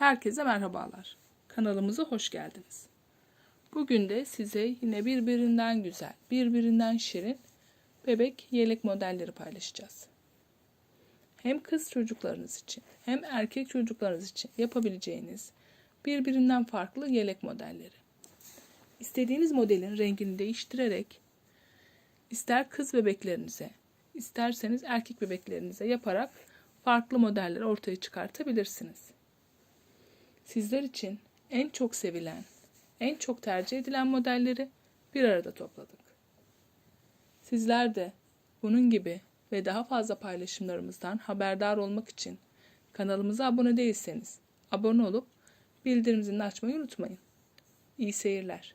Herkese merhabalar. Kanalımıza hoş geldiniz. Bugün de size yine birbirinden güzel, birbirinden şirin bebek yelek modelleri paylaşacağız. Hem kız çocuklarınız için hem erkek çocuklarınız için yapabileceğiniz birbirinden farklı yelek modelleri. İstediğiniz modelin rengini değiştirerek ister kız bebeklerinize, isterseniz erkek bebeklerinize yaparak farklı modeller ortaya çıkartabilirsiniz. Sizler için en çok sevilen, en çok tercih edilen modelleri bir arada topladık. Sizler de bunun gibi ve daha fazla paylaşımlarımızdan haberdar olmak için kanalımıza abone değilseniz abone olup bildirim zilini açmayı unutmayın. İyi seyirler.